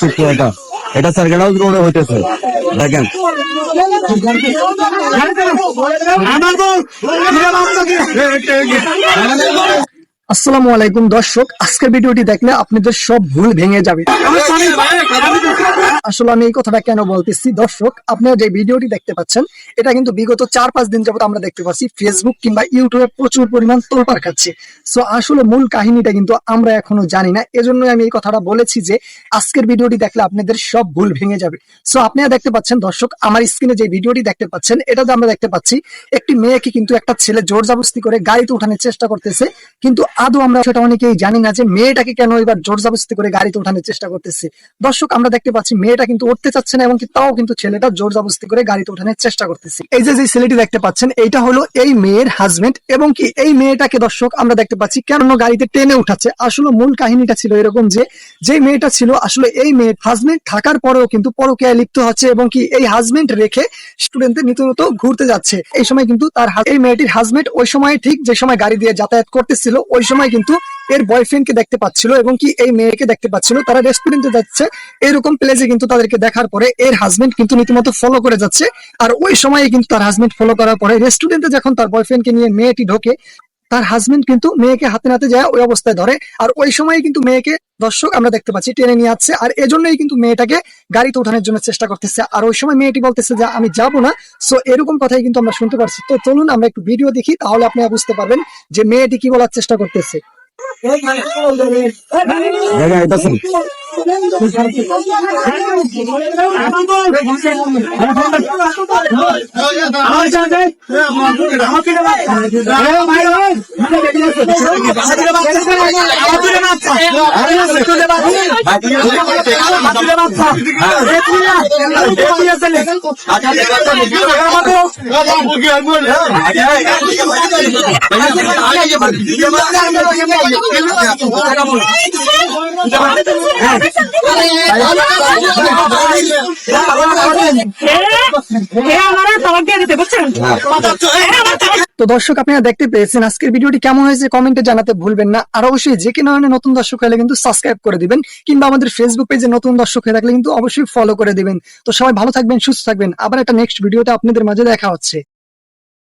চিত্র এটা এটা সার্কেল হাউস রোডে হইতেছে। দেখেন। আসসালামু আলাইকুম দর্শক, আজকের ভিডিওটি দেখলে আপনাদের সব ভুল ভেঙে যাবে। আসলে আমি এই কথাটা কেন বলতেছি? দর্শক, আপনারা যে ভিডিওটি দেখতে পাচ্ছেন, এটা কিন্তু বিগত চার পাঁচ দিন যাবত আমরা দেখতে পাচ্ছি ফেসবুক কিংবা ইউটিউবে প্রচুর পরিমাণ তোলপাড় খাচ্ছে। সো আসলে মূল কাহিনীটা কিন্তু আমরা এখনও জানি না। এজন্যই আমি এই কথাটা বলেছি যে, আজকের ভিডিওটি দেখলে আপনাদের সব ভুল ভেঙে যাবে। সো আপনারা দেখতে পাচ্ছেন দর্শক, আমার স্ক্রিনে যে ভিডিওটি দেখতে পাচ্ছেন, এটাতে আমরা দেখতে পাচ্ছি, একটি মেয়েকে কিন্তু একটা ছেলে জোর জবরদস্তি করে গাড়িতে উঠানোর চেষ্টা করতেছে, কিন্তু আদৌ আমরা সেটা অনেকেই জানি না যে মেয়েটাকে কেন এবার জোর জবরদস্তি করে গাড়িতে উঠানোর চেষ্টা করতেছে। দর্শক, আমরা দেখতে পাচ্ছি মেয়েটা কিন্তু উঠতে চাচ্ছে না এবং তাও কিন্তু ছেলেটা জোর জবরদস্তি করে গাড়িতে উঠানোর চেষ্টা করতেছে। এই যে যে ছেলেটি দেখতে পাচ্ছেন, এইটা হলো এই মেয়ের হাজবেন্ড এবং কি এই মেয়েটাকে দর্শক, আমরা দেখতে পাচ্ছি কেন গাড়িতে টেনে উঠাচ্ছে। আসলে মূল কাহিনীটা ছিল এরকম যে যে মেয়েটা ছিল, আসলে এই মেয়ের হাজবেন্ড থাকার পরেও কিন্তু পরকীয়ায় লিপ্ত হচ্ছে এবং কি এই হাজবেন্ড রেখে স্টুডেন্টদের নিত্যনত ঘুরতে যাচ্ছে। এই সময় কিন্তু তার এই মেয়েটির হাজবেন্ড ওই সময় ঠিক যে সময় গাড়ি দিয়ে যাতায়াত করতেছিল, ওই সময় কিন্তু এর বয়ফ্রেন্ডকে দেখতে পাচ্ছিল এবং কি এই মেয়েকে দেখতে পাচ্ছিল। তারা রেস্টুরেন্টে যাচ্ছে, এরকম প্লেসে কিন্তু তাদেরকে দেখার পরে এর হাজবেন্ড কিন্তু রীতিমতো ফলো করে যাচ্ছে। আর ওই সময়ে কিন্তু তার হাজবেন্ড ফলো করার পরে রেস্টুরেন্টে যখন তার বয়ফ্রেন্ডকে নিয়ে মেয়েটি ঢোকে তার হাজবেন্ড কিন্তু মেয়েকে হাতে নাতে যায় ওই অবস্থায় ধরে। আর ওই সময় কিন্তু মেয়েকে দর্শক আমরা দেখতে পাচ্ছি টেনে নিয়ে যাচ্ছে আর এজন্যই কিন্তু মেয়েটাকে গাড়িতে ওঠানোর জন্য চেষ্টা করতেছে। আর ওই সময় মেয়েটি বলতেছে যে আমি যাব না। সো এরকম কথাই কিন্তু আমরা শুনতে পারছি। তো চলুন আমরা একটু ভিডিও দেখি তাহলে আপনারা বুঝতে পারবেন যে মেয়েটি কি বলার চেষ্টা করতেছে। এটা তো দর্শক, আপনারা দেখতে পেয়েছেন আজকের ভিডিওটি কেমন হয়েছে, কমেন্টে জানাতে ভুলবেন না। আর অবশ্যই যে কোনো ধরনের নতুন দর্শক হলে কিন্তু সাবস্ক্রাইব করে দিবেন, কিংবা আমাদের ফেসবুক পেজে নতুন দর্শক হয়ে থাকলে কিন্তু অবশ্যই ফলো করে দিবেন। তো সবাই ভালো থাকবেন, সুস্থ থাকবেন। আবার একটা নেক্সট ভিডিওতে আপনাদের মাঝে দেখা হচ্ছে।